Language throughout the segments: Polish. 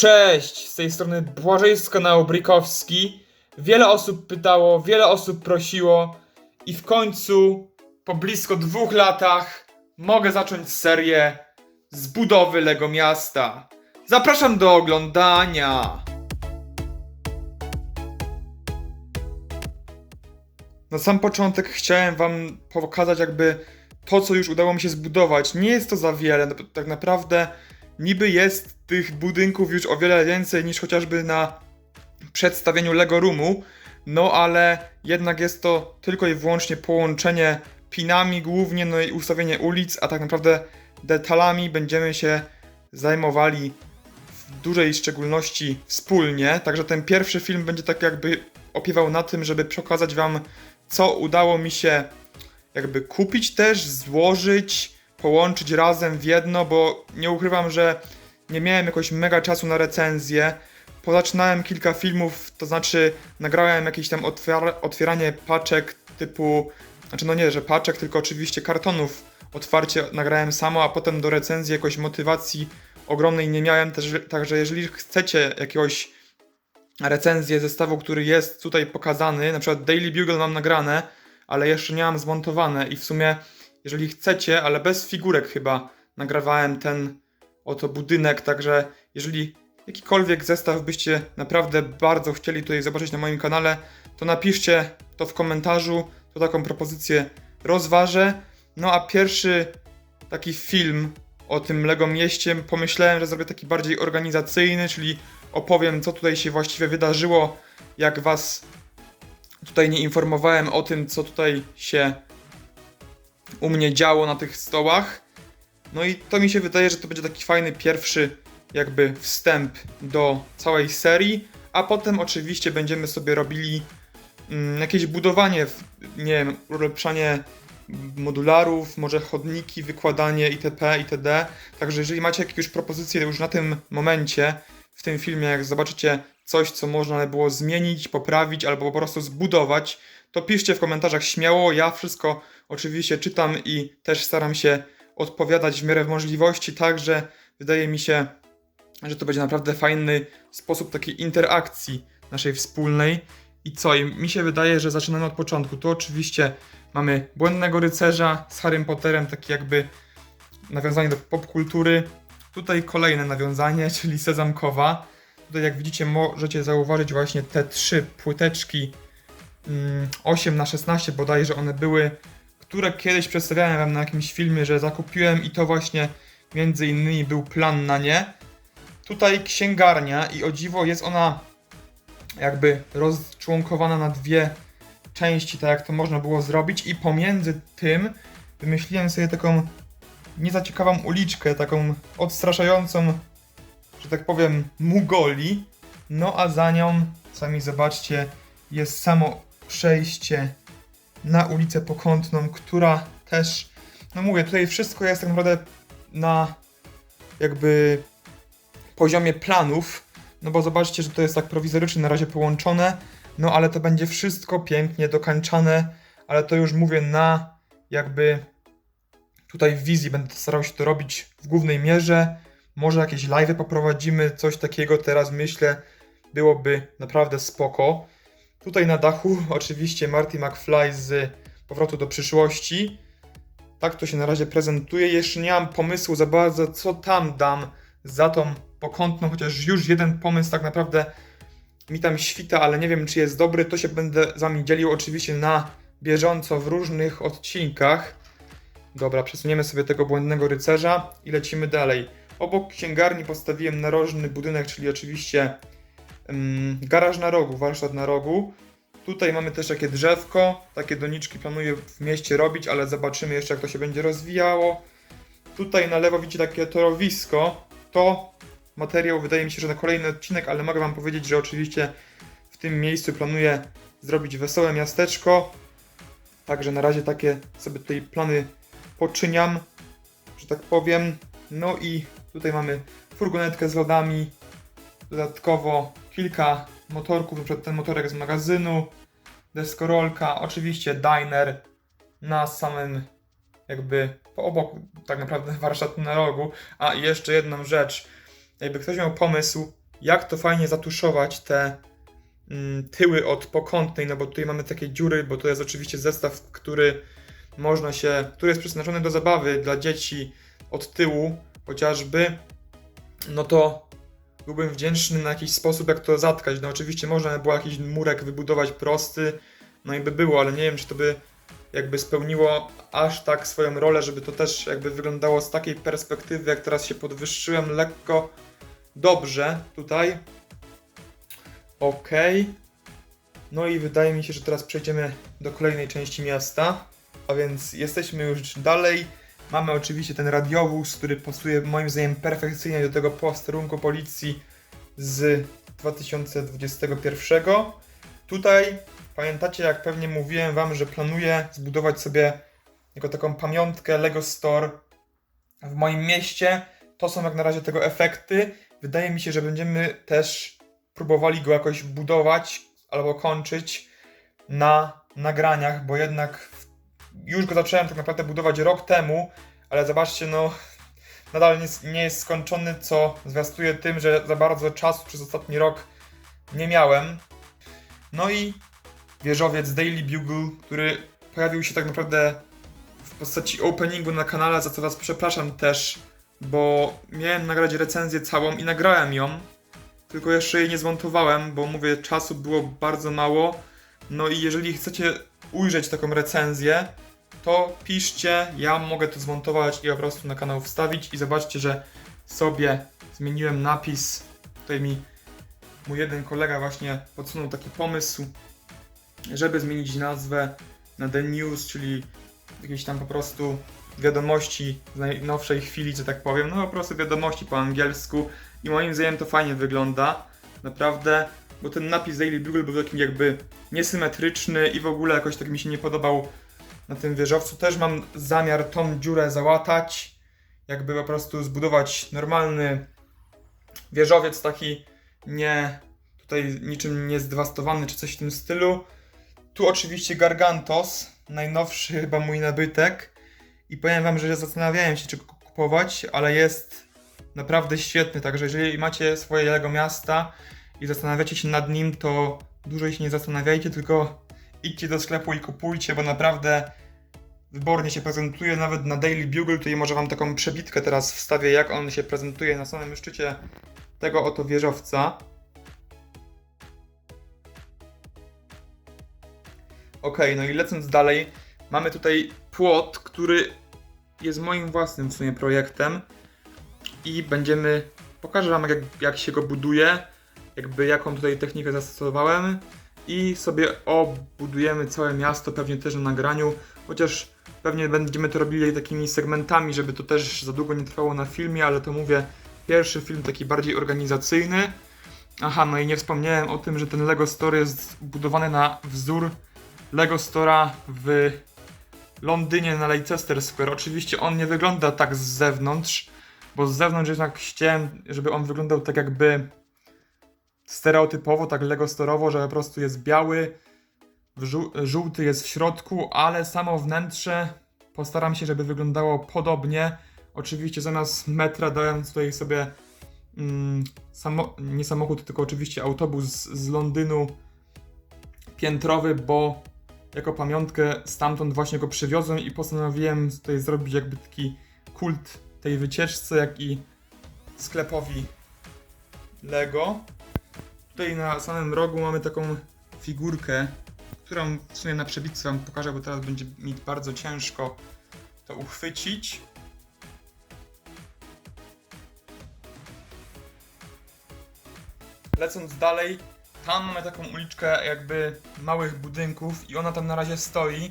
Cześć, z tej strony Błażej z kanału Brikowski. Wiele osób pytało, wiele osób prosiło i w końcu po blisko dwóch latach mogę zacząć serię z budowy Lego Miasta. Zapraszam do oglądania. Na sam początek chciałem wam pokazać jakby to, co już udało mi się zbudować. Nie jest to za wiele, no, tak naprawdę niby jest tych budynków już o wiele więcej niż chociażby na przedstawieniu Lego Roomu, no ale jednak jest to tylko i wyłącznie połączenie pinami głównie, no i ustawienie ulic, a tak naprawdę detalami będziemy się zajmowali w dużej szczególności wspólnie. Także ten pierwszy film będzie tak jakby opiewał na tym, żeby przekazać wam, co udało mi się jakby kupić też, złożyć, połączyć razem w jedno, bo nie ukrywam, że nie miałem jakoś mega czasu na recenzję. Pozaczynałem kilka filmów, to znaczy nagrałem jakieś tam otwier- otwieranie paczek typu, znaczy no nie, że paczek, tylko oczywiście kartonów otwarcie nagrałem samo, a potem do recenzji jakoś motywacji ogromnej nie miałem, także jeżeli chcecie jakiegoś recenzję zestawu, który jest tutaj pokazany, na przykład Daily Bugle mam nagrane, ale jeszcze nie mam zmontowane i w sumie jeżeli chcecie, ale bez figurek chyba nagrywałem ten oto budynek, także jeżeli jakikolwiek zestaw byście naprawdę bardzo chcieli tutaj zobaczyć na moim kanale, to napiszcie to w komentarzu, to taką propozycję rozważę. No a pierwszy taki film o tym Lego mieście pomyślałem, że zrobię taki bardziej organizacyjny, czyli opowiem co tutaj się właściwie wydarzyło, jak was tutaj nie informowałem o tym, co tutaj się u mnie działo na tych stołach. No i to mi się wydaje, że to będzie taki fajny pierwszy jakby wstęp do całej serii, a potem oczywiście będziemy sobie robili mm, jakieś budowanie, nie wiem, ulepszanie modularów, może chodniki, wykładanie itp. itd. Także jeżeli macie jakieś propozycje już na tym momencie, w tym filmie, jak zobaczycie coś, co można by było zmienić, poprawić albo po prostu zbudować, to piszcie w komentarzach śmiało. Ja wszystko oczywiście czytam i też staram się odpowiadać w miarę możliwości, także wydaje mi się, że to będzie naprawdę fajny sposób takiej interakcji naszej wspólnej. I co? I mi się wydaje, że zaczynamy od początku. Tu oczywiście mamy Błędnego Rycerza z Harrym Potterem, takie jakby nawiązanie do popkultury. Tutaj kolejne nawiązanie, czyli Sezamkowa. Tutaj jak widzicie możecie zauważyć właśnie te trzy płyteczki mm, 8 na 16 bodajże one były, które kiedyś przedstawiałem wam na jakimś filmie, że zakupiłem i to właśnie między innymi był plan na nie. Tutaj księgarnia i o dziwo jest ona jakby rozczłonkowana na dwie części, tak jak to można było zrobić i pomiędzy tym wymyśliłem sobie taką nie za ciekawą uliczkę, taką odstraszającą, że tak powiem, mugoli. No a za nią, sami zobaczcie, jest samo przejście na ulicę Pokątną, która też, no mówię, tutaj wszystko jest tak naprawdę na jakby poziomie planów, no bo zobaczcie, że to jest tak prowizorycznie na razie połączone, no ale to będzie wszystko pięknie dokańczane, ale to już mówię na jakby tutaj w wizji będę starał się to robić w głównej mierze, może jakieś live'y poprowadzimy, coś takiego teraz myślę, byłoby naprawdę spoko. Tutaj na dachu oczywiście Marty McFly z Powrotu do przyszłości. Tak to się na razie prezentuje. Jeszcze nie mam pomysłu za bardzo, co tam dam za tą pokątną, chociaż już jeden pomysł tak naprawdę mi tam świta, ale nie wiem, czy jest dobry. To się będę z wami dzielił oczywiście na bieżąco w różnych odcinkach. Dobra, przesuniemy sobie tego błędnego rycerza i lecimy dalej. Obok księgarni postawiłem narożny budynek, czyli oczywiście garaż na rogu, warsztat na rogu. Tutaj mamy też takie drzewko, takie doniczki planuję w mieście robić, ale zobaczymy jeszcze jak to się będzie rozwijało. Tutaj na lewo widzicie takie torowisko. To materiał wydaje mi się, że na kolejny odcinek, ale mogę wam powiedzieć, że oczywiście w tym miejscu planuję zrobić wesołe miasteczko. Także na razie takie sobie tutaj plany poczyniam, że tak powiem. No i tutaj mamy furgonetkę z lodami, dodatkowo kilka motorków, przykład ten motorek z magazynu, deskorolka, oczywiście diner na samym jakby po obok tak naprawdę warsztatu na rogu. A jeszcze jedną rzecz, jakby ktoś miał pomysł jak to fajnie zatuszować te mm, tyły od pokątnej, no bo tutaj mamy takie dziury, bo to jest oczywiście zestaw, który można się, który jest przeznaczony do zabawy dla dzieci od tyłu chociażby, no to byłbym wdzięczny na jakiś sposób, jak to zatkać. No oczywiście można by było jakiś murek wybudować prosty, no i by było, ale nie wiem, czy to by jakby spełniło aż tak swoją rolę, żeby to też jakby wyglądało z takiej perspektywy, jak teraz się podwyższyłem lekko dobrze tutaj. Ok. No i wydaje mi się, że teraz przejdziemy do kolejnej części miasta. A więc jesteśmy już dalej. Mamy oczywiście ten radiowóz, który pasuje moim zdaniem perfekcyjnie do tego posterunku policji z 2021. Tutaj pamiętacie, jak pewnie mówiłem Wam, że planuję zbudować sobie jako taką pamiątkę Lego Store w moim mieście. To są jak na razie tego efekty. Wydaje mi się, że będziemy też próbowali go jakoś budować albo kończyć na nagraniach, bo jednak już go zacząłem tak naprawdę budować rok temu, ale zobaczcie, no nadal nie, nie jest skończony, co zwiastuje tym, że za bardzo czasu przez ostatni rok nie miałem. No i wieżowiec Daily Bugle, który pojawił się tak naprawdę w postaci openingu na kanale, za co was przepraszam też, bo miałem nagrać recenzję całą i nagrałem ją, tylko jeszcze jej nie zmontowałem, bo mówię, czasu było bardzo mało. No i jeżeli chcecie ujrzeć taką recenzję, to piszcie, ja mogę to zmontować i po prostu na kanał wstawić i zobaczcie, że sobie zmieniłem napis. Tutaj mi mój jeden kolega właśnie podsunął taki pomysł, żeby zmienić nazwę na The News, czyli jakieś tam po prostu wiadomości z najnowszej chwili, że tak powiem. No po prostu wiadomości po angielsku i moim zdaniem to fajnie wygląda. Naprawdę, bo ten napis Daily Bugle był takim jakby niesymetryczny i w ogóle jakoś tak mi się nie podobał na tym wieżowcu. Też mam zamiar tą dziurę załatać, jakby po prostu zbudować normalny wieżowiec taki nie tutaj niczym nie zdewastowany czy coś w tym stylu. Tu oczywiście Gargantos, najnowszy chyba mój nabytek i powiem wam, że zastanawiałem się czy kupować, ale jest naprawdę świetny, także jeżeli macie swoje Lego miasta i zastanawiacie się nad nim, to dłużej się nie zastanawiajcie, tylko idźcie do sklepu i kupujcie, bo naprawdę wybornie się prezentuje, nawet na Daily Bugle, tutaj może wam taką przebitkę teraz wstawię, jak on się prezentuje na samym szczycie tego oto wieżowca. Okej, no i lecąc dalej, mamy tutaj płot, który jest moim własnym w sumie projektem i będziemy, pokażę wam jak, jak się go buduje, jakby jaką tutaj technikę zastosowałem i sobie obudujemy całe miasto, pewnie też na nagraniu, chociaż pewnie będziemy to robili takimi segmentami, żeby to też za długo nie trwało na filmie, ale to mówię, pierwszy film taki bardziej organizacyjny. Aha, no i nie wspomniałem o tym, że ten Lego Store jest budowany na wzór Lego Stora w Londynie na Leicester Square. Oczywiście on nie wygląda tak z zewnątrz, bo z zewnątrz jednak chciałem, żeby on wyglądał tak jakby stereotypowo, tak Lego Storowo, że po prostu jest biały, żół- żółty jest w środku, ale samo wnętrze postaram się, żeby wyglądało podobnie. Oczywiście zamiast metra dałem tutaj sobie mm, samo, nie samochód, tylko oczywiście autobus z Londynu piętrowy, bo jako pamiątkę stamtąd właśnie go przywiozłem i postanowiłem tutaj zrobić jakby taki kult tej wycieczce, jak i sklepowi Lego. Tutaj na samym rogu mamy taką figurkę, którą w sumie na przebitce wam pokażę, bo teraz będzie mi bardzo ciężko to uchwycić. Lecąc dalej, tam mamy taką uliczkę jakby małych budynków i ona tam na razie stoi,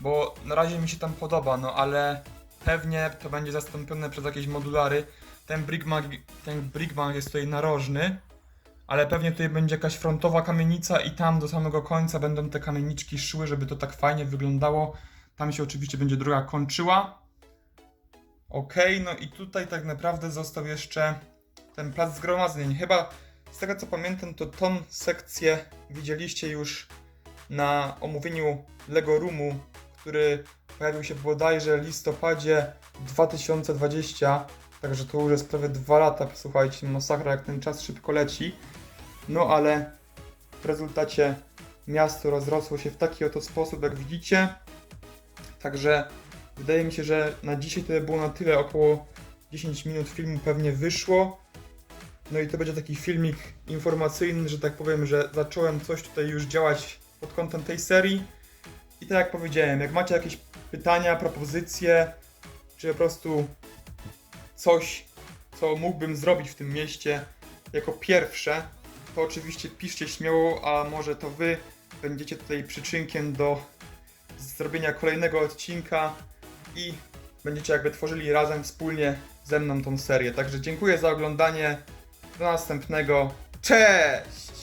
bo na razie mi się tam podoba, no ale pewnie to będzie zastąpione przez jakieś modulary. Ten brickbank, ten jest tutaj narożny, ale pewnie tutaj będzie jakaś frontowa kamienica i tam do samego końca będą te kamieniczki szły, żeby to tak fajnie wyglądało. Tam się oczywiście będzie droga kończyła. Okej, no i tutaj tak naprawdę został jeszcze ten plac zgromadzeń. Chyba z tego co pamiętam, to tą sekcję widzieliście już na omówieniu Lego Roomu, który pojawił się bodajże w listopadzie 2020. Także to już jest prawie dwa lata, słuchajcie, masakra jak ten czas szybko leci. No ale w rezultacie miasto rozrosło się w taki oto sposób, jak widzicie. Także wydaje mi się, że na dzisiaj to by było na tyle, około 10 minut filmu pewnie wyszło. No i to będzie taki filmik informacyjny, że tak powiem, że zacząłem coś tutaj już działać pod kątem tej serii. I tak jak powiedziałem, jak macie jakieś pytania, propozycje, czy po prostu coś, co mógłbym zrobić w tym mieście jako pierwsze, to oczywiście piszcie śmiało, a może to wy będziecie tutaj przyczynkiem do zrobienia kolejnego odcinka i będziecie jakby tworzyli razem wspólnie ze mną tą serię. Także dziękuję za oglądanie. Do następnego. Cześć!